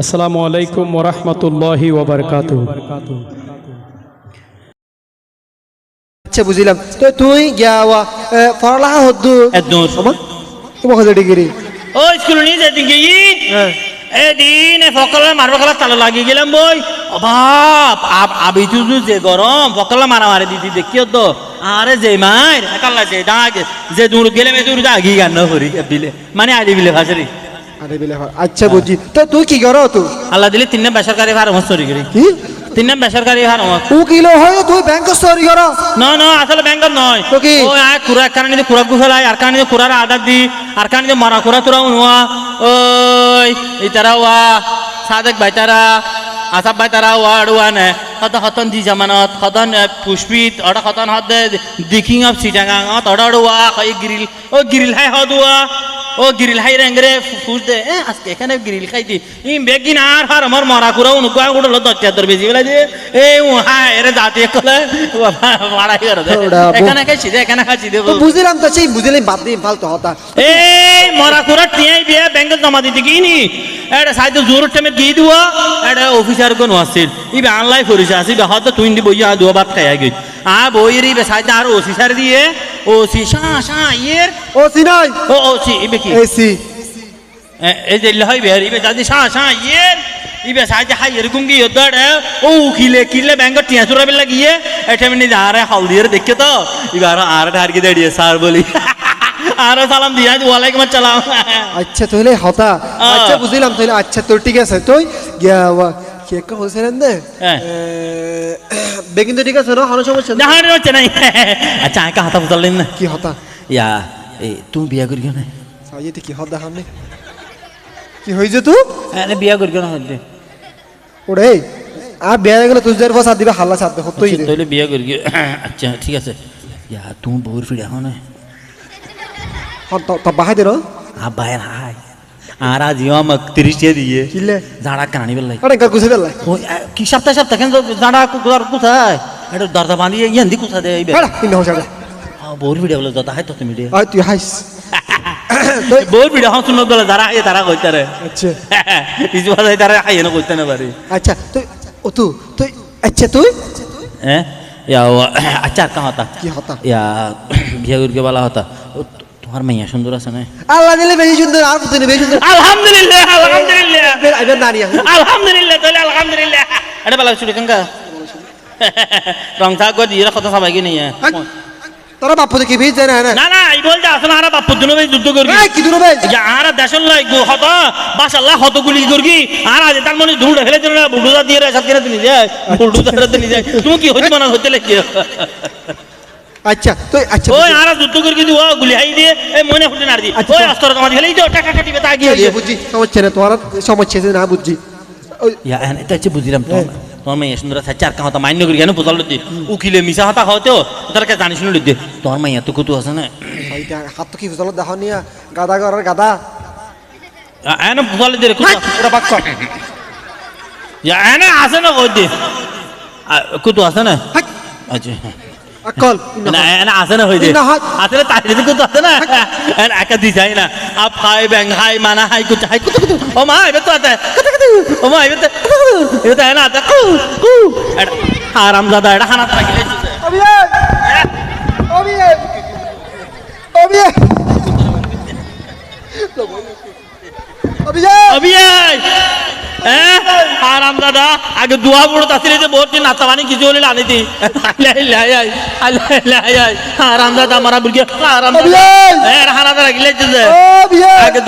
আসসালামু আলাইকুম ওরহমতুল্লাহি ওবরকাত আচ্ছা বুঝিলাম। তো তুই গিয়া পড়ালেখা হদ্দু? একদম আমার তোমার কাছে ডিগ্রি? ও স্কুল নিয়ে যেতে গিয়ে হ্যাঁ। এদিন ফকলা মারবা খেলা তালে লাগিয়ে গেলাম বই। অভাব আবি তুই যে গরম ফকলা মারা মারি দিদি দেখিও তো আরে যে মার একাল্লা যে দাগ যে দূর গেলে মে দূর দাগি গান হরি বিলে। মানে আদি বিলে ভাসরি। আরে বিলে হয়। আচ্ছা বুঝি তো তুই কি করো তুই আল্লাহ দিলে তিন বেসরকারি ফার্ম সরি করি কি তিন বেসরকারি ফার্ম ও কিলো হয় তুই ব্যাংক স্তরি করো না না আসলে ব্যাংকত নয় তো কি? ও আয় কুড়া একখানা নিতে কুড়া গুফেলাই আর কানে নিতে কুড়ার আদার দি আর কানে নিতে মারা কুড়া তুরা উনুয়া ওই ইতারা ওয়া সাদেক বাইতারা আসাব বাইতারা ওয়া আড়ুয়া নে হত হতন দি জামানত হতন পুষ্পিত অডা হতন হদ দিকিং অফ সিটাঙ্গা অডা অড়ুয়া কই গ্রিল ও গ্রিল হাই হদুয়া ও গ্রিল হাই রেঙ্গরে ফুস দে। এ আজকে এখানে গ্রিল খাইতি। ইম বেগিন আর হার আমার মরা কুড়া উনুকা উড়লো দচ্চা তোর বেশি বেলা দিয়ে এ ও হ্যাঁ এরে জাতি কলে মারাই করে দে। এখানে খাইছি দে এখানে খাইছি দে বুঝিলাম তো সেই বুঝিলাম বাদ দিই ফালতু হতা। এই মরা কুড়া টিয়াই বিয়ে ব্যাংকে জমা দিতে কি নি এটা সাইতে জোর টাইমে দিয়ে দিব। এটা অফিসার কোন আসছিল ইবে আনলাই আসি বে হয়তো তুই বই আ দুয়া ভাত খাই গই আ বইয়ের ইবে সাইতে আর অফিসার দিয়ে ওসি সা সা ইয়ের। ও সিনাই ও ওসি ইবে কি এসি। এ- এই যে লহই বে ইবে যদি সা সা ইয়ের। ইবে সাইতে হাই এরকম কি ইদড়ে ও কিলে কিলে ব্যাংক টিয়া চুরা বেলা গিয়ে এটা মিনি যা রে হালদির দেখে তো ইবে আর আর ঢার কি দাঁড়িয়ে স্যার বলি। আর সালাম দিয়া ওয়ালাইকুম আসসালাম। আচ্ছা তাহলে হতা। আচ্ছা বুঝিলাম তাহলে আচ্ছা তোর ঠিক আছে তুই দে? হ্যাঁ। বেগিন তো ঠিক আছে না সমস্যা নেই। জাহান হচ্ছে নাই। আচ্ছা আঁকা হাতা বুঝলেন না। কি হতা? ইয়া এই তুমি বিয়া করি কেন সাইতে কি হতা হামনে কি হয়েছে তুই আরে বিয়া করি কেন হচ্ছে ওরে আর বিয়ে গেলে তুই যার সাথ দিবে হাল্লা সাথ দেবো তুই দে। তাহলে বিয়া করি আচ্ছা ঠিক আছে। ইয়া তুমি বউর ফিরে হো না তো বাহাই দে আ বাইর হাই আর আজ আমাক তিরিশ দিয়ে কিলে জাড়া কানি বেলাই আরে কার গুছে বেলা ও কি সপ্তাহ সপ্তাহ কেন জাড়া কুকুর কোথায় এটা দরজা বাঁধিয়ে ইয়ান্দি কোথা দেয় এই হ্যাঁ ইন হোসাড়ে বউর ভিডিও বলে দাদা হাই তো তুমি রে আয় তুই হাইস বউর ভিডিও হন শুনো বলে যারা হাই তারা কইতে রে আচ্ছা কিছু ভালো তারা হাই না কইতে না পারে আচ্ছা তুই ও তুই তুই আচ্ছা তুই হ্যাঁ ইয়া আচ্ছা আর হতা কি হতা ইয়া বিয়া করকে বলা হতা তোমার মাইয়া সুন্দর আছে না আল্লাহ দিলে বেশি সুন্দর আর তুই বেশি সুন্দর আলহামদুলিল্লাহ আলহামদুলিল্লাহ আইবেন না নিয়া আলহামদুলিল্লাহ তাহলে আলহামদুলিল্লাহ এটা বলা শুরু কেন রং থাক গো দিয়ে কথা সবাইকে নিয়ে তোরা বাপু দেখি বেশ জানা না না না এই বলতে আসলে আর বাপুর জন্য ভাই যুদ্ধ করবি এই কি দূর বে যে আর দেশের লাই গো হত বাসাল্লাহ হত গুলি করবি আর আজ তার মনে ধুড় ফেলে দিল না বুলডুজা দিয়ে রে কিনে তুমি যায় বুলডুজা দিয়ে যায় তুমি কি হইতে মনে হতে লেগে আচ্ছা তুই আচ্ছা ওই আর যুদ্ধ করে কিন্তু ও গুলি হাই দিয়ে এই মনে ফুটে না দি আচ্ছা, ওই তো- অস্ত্র তোমার ফেলে দিও টাকা কাটিবে তা গিয়ে বুঝছি সমস্যা না তোমার সমস্যা আছে না ওই ইয়া এন এটা হচ্ছে বুঝলাম তো তোমার মেয়ে সুন্দর আছে চার কাহতা মান্য করি কেন বুঝাল দি উকিলে মিশা হতা হতেও তার কাছে জানি শুনে দি তোমার মেয়ে তো কত আছে না? এইটা হাত তো কি বুঝলো দেখো নিয়া গাদা করার গাদা। এনে বুঝাল দি রে হাই, ওটা বাক ইয়া এনে আছে না কই দি কত আছে না? আচ্ছা আকল না আছে না দে আছে না তাই কত আছে না একা দি যায় না আপ হাই ব্যাং হাই মানা হাই কুচা হাই কুত কুত ও মা এবে তো আছে ও মা এবে তো এবে তো এনা আছে আরাম দাদা এটা হানা তারা গিলে অবিয়ে অবিয়ে অবিয়ে অবিয়ে অবিয়ে হ্যাঁ আরাম দাদা আগে দুয়া বুড়ো তাসিরে যে বহুত নাচা পানি কিছু হলে আনি দি। আই আলাই লাই আই আরাম দাদা। মারা বুড়ি আরাম দাদা অবিয়ে হ্যাঁ হানা তারা গিলে যে অবিয়ে আগে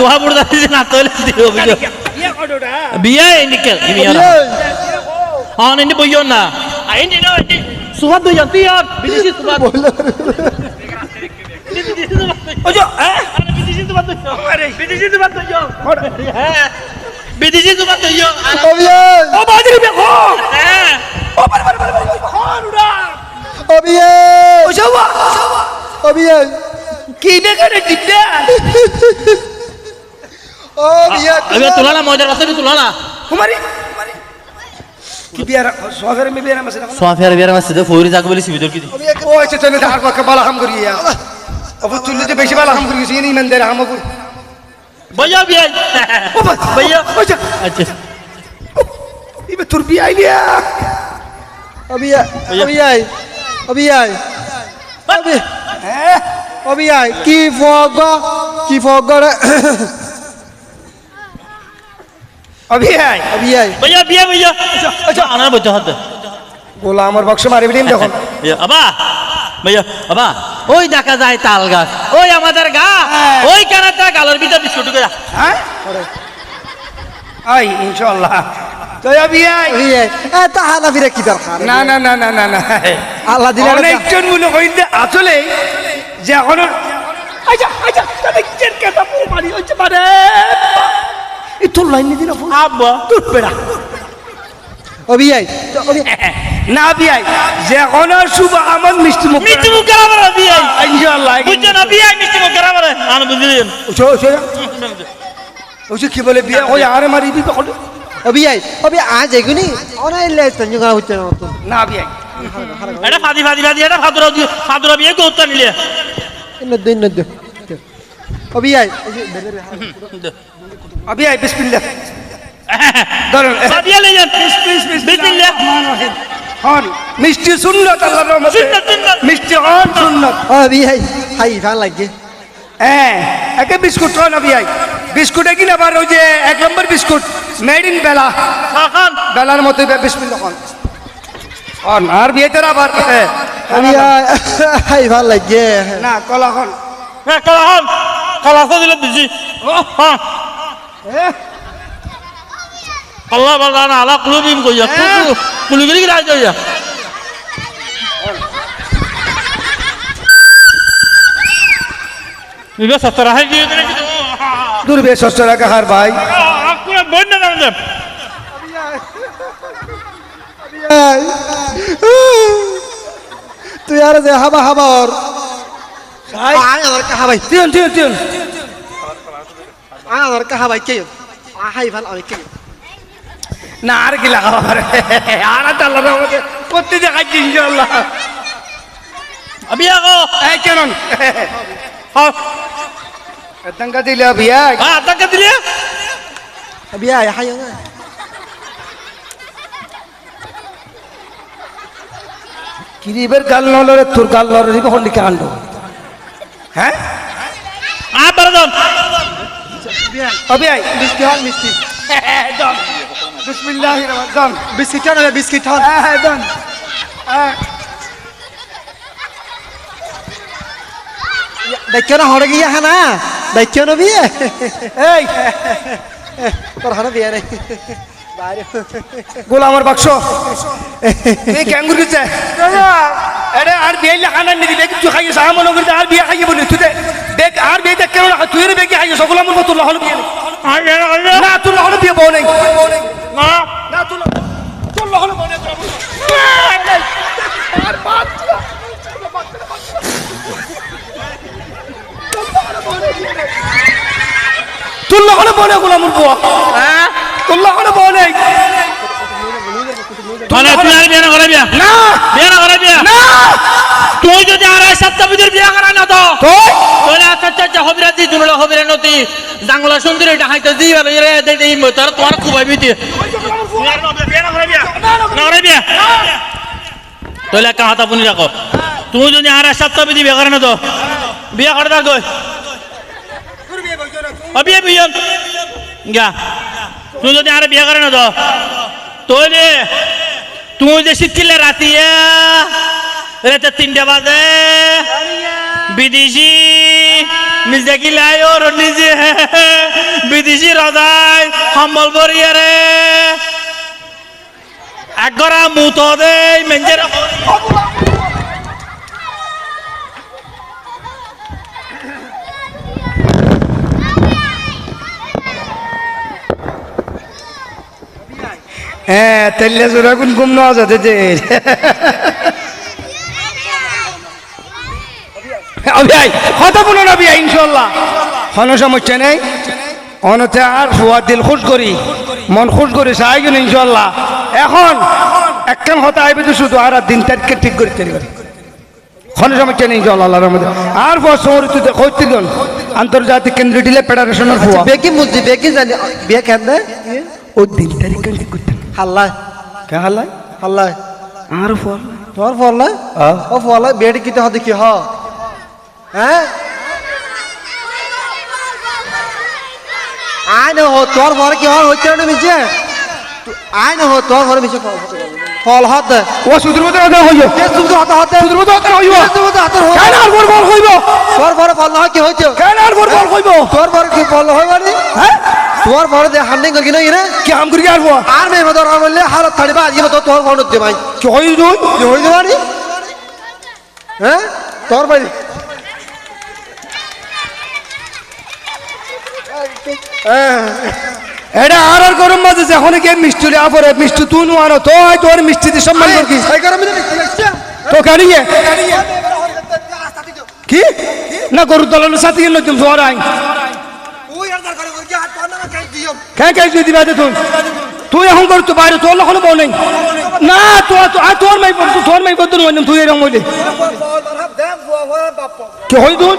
বিদেশি তোমার তো ইয়ো ও বাজারে বে খো ও বারে বারে বারে বারে খন উড়া অবিয়ে ও যাওয়া অবিয়ে কি নে করে টিপটা অবিয়ে অবিয়ে তুলালা মজার বাসে তুলালা কুমারী سوافير مي بيرا مسجد سوافير بيرا مسجد فوري زاك بلي سيبدور كدي او اچھا چنے دار کو بالا ہم کریے اب تو لے بیشی بالا ہم کریے سینی مندر ہم ابو ভাইয়া বিয়াই ও ভাইয়া আচ্ছা এবার তোর বিয়াই বিয়া অবিয়া অবিয়াই অবিয়াই অবি অবিয়াই কি ফগ কি ফগ রে অবিয়াই অবিয়াই ভাইয়া বিয়া ভাইয়া আচ্ছা আনার বইতে হাতে গোলা আমার বক্স মারি বিলিম দেখুন আবা ভাইয়া আবা ওই দেখা যায় তাল গাছ। ওই আমাদের গা। ওই কানাটা গালের ভিতর বিস্কুট করে। হ্যাঁ? ইনশাল্লাহ এ তা কি দরকার না না না না না না। আল্লাহ দিলে একটা- অনেকজন মনে করিতে আসলে যে এখন আচ্ছা আচ্ছা তাদের কথা পুরো বাড়ি হচ্ছে মানে? লাইন দিন আব্বা। তোর বেড়া অবিয়াই তো অবি- না বিয়াই যে এখন শুভ আমার মিষ্টি মুখ মিষ্টি মুখ করা বলে বিয়াই ইনশাআল্লাহ বুঝছ না বিয়াই মিষ্টি মুখ করা বলে আন বুঝলেন ওছো ওছো। ওছো কি বলে বিয়া? ওই আরে মারি দিবে কত অবিয়াই অবি আজ এগুনি অনাই লে তঞ্জু করা হচ্ছে না তো না বিয়াই এটা ফাদি ফাদি ফাদি এটা ফাদুরা ফাদুরা বিয়ে করতে নিলে। দিন নদ্য অবিয়াই অভিয়াই বিসমিল্লাহ। মিষ্টি সুন্নত। মিষ্টি হন সুন্নত অবিয়াই হাই ভালো লাগে হ্যাঁ একে বিস্কুট খান অভিয়াই বিস্কুটে কিনা আবার ওই যে এক নম্বর বিস্কুট মেড ইন বেলা বেলার মতো আর আবার হ্যাঁ, অবিয়াই হাই ভালো লাগে না কলা হন হ্যাঁ কলা হন কলা তো দিলে দিছি হ্যাঁ আল্লাহ বাগান আলা কুলুবিম কইয়া কুলুগিরি রাজ কইয়া বিবে সত্তর হাই দিয়ে দিলে কিন্তু দুর্বে ষষ্ঠ রাখা হার ভাই। আপুরা বন্ধ না দেব তুই আর যে হাবা হাবার। আয় আমার কাহা ভাই। তিন তিন তিন আয় আমার কাহা ভাই কে হাই ভালো আমি কে না আর কি লাগাবো আর? আর আল্লাহর রহমতে করতে দেখাচ্ছি ইনশাআল্লাহ। আবিয়া গো। এই কেন হ্যাঁ দিলে বিয়া? হ্যাঁ টাকা দিলে? অবিয়াই হাই কিরিবের গাল নলরে তোর গাল নলরে কখন লিখে কাণ্ড হ্যাঁ? আ বারদম অবিয়াই মিষ্টি হল মিষ্টি দম বিসমিল্লাহির রহমানির দম বিস্কিট হল বিস্কিট হল হ্যাঁ দম দেখছ না হড়ে গিয়া হ্যাঁ না দেখছ না বিয়ে। এই। তোর হড়ে বিয়ে রে। বাইরে। গোলামের বাক্স। এই ক্যাঙ্গুর গেছে আরে আর বিয়ে লেখা না নিদি বেগ তুই খাইয়ে সাহা মনে করতে আর বিয়ে খাইয়ে বলি। তুই বেগ আর বিয়ে দেখ কেন তুই বেগে খাইয়ে সকল আমার তোর লহল বিয়ে না তোর লহল বিয়ে বউ নেই না না তোর তোর লহল বউ নেই তোর তোর মানে তুই যদি আর সাতটা বিদের বিয়া করা না তো তুই তোলে আচ্ছা আচ্ছা আচ্ছা হবিরা দি দুনলা হবিরা নতি জাংলা সুন্দর এটা হাইতে দি ভালো রে দে দে তোর তোমার খুব আইবি তোলে একটা হাতা পুনি রাখো তুই যদি আর সাতটা বিধি বিয়া করে না তো বিয়া করে থাক বিয়ে বিয়ন। গা। তুই যদি আর বিয়া করে না তো তোলে তুই যে শিখছিলে রাতিয়া রাতে তিনটা বাজে। বিদেশি নিজে গিলাই ওর নিজে। বিদেশি রজাই সম্বল বরিয়ে রে একগরা মুত দে মেঞ্জের হ্যাঁ তেলে জোড়া কোন ঘুম নেওয়া যাতে অভিয়াই কথা বলো না বিয়া ইনশাল্লাহ কোনো সমস্যা নেই। অনতে আর ফুয়া দিল খুশ করি। মন খুশ করি চাই গেল ইনশাল্লাহ এখন একখান হতে আইবে তো শুধু আর দিন তারিখকে ঠিক করে তৈরি করে কোনো সমস্যা নেই ইনশাল্লাহ আল্লাহর মধ্যে আর ফুয়া শহর তুই হইছিল আন্তর্জাতিক কেন্দ্র দিলে ফেডারেশনের ফুয়া। বেকি মুজি বেকি জানি কেন ও দিন তারিখ ঠিক করতে হাল্লা কে হাল্লাই হাল্লাই আর ফল। তোমার ফল নাই ও ফল বেড কিতে হতে কি হ। হ্যাঁ? আয় না হো তোর ঘরে কি হল হচ্ছে না মিছে? আয় না হো তোর ঘরে মিছে ফল হতে হত। ও সুদূর মতো কথা হইব। তুমি তো হতে হতে? সুদূর মতো কথা হইব? তুমি তো হাতের কেন আর বল হইব? তোর ঘরে ফল হয় কি হইছে? কেন আর বল হইব? তোর ঘরে কি ফল হ্যাঁ? তোর ঘরে যে হান্ডিং করি না ইরে কি হাম করি আসব আর মেয়ে মতো আর বললে হালত ছাড়িবা আজকে তো তোর ঘর দে ভাই। কি হই তুই? কি হই যাবানি হ্যাঁ? তোর বাড়ি? এটা আর আর গরম মাঝে যখন কে মিষ্টি লিয়া পরে মিষ্টি তুই নোয়ানো তো তোর মিষ্টিতে সম্মান মিষ্টি তো কি? না গরুর দলানোর সাথে গেল তুমি জোয়ার আই না কাই দিও কে কে তুই তুই এখন করু তো বাইরে তোর লক্ষণ বউ নেই না তোর তোর মাই তোর মাই পড়তো তুই এরকম হইলে কি হই তুই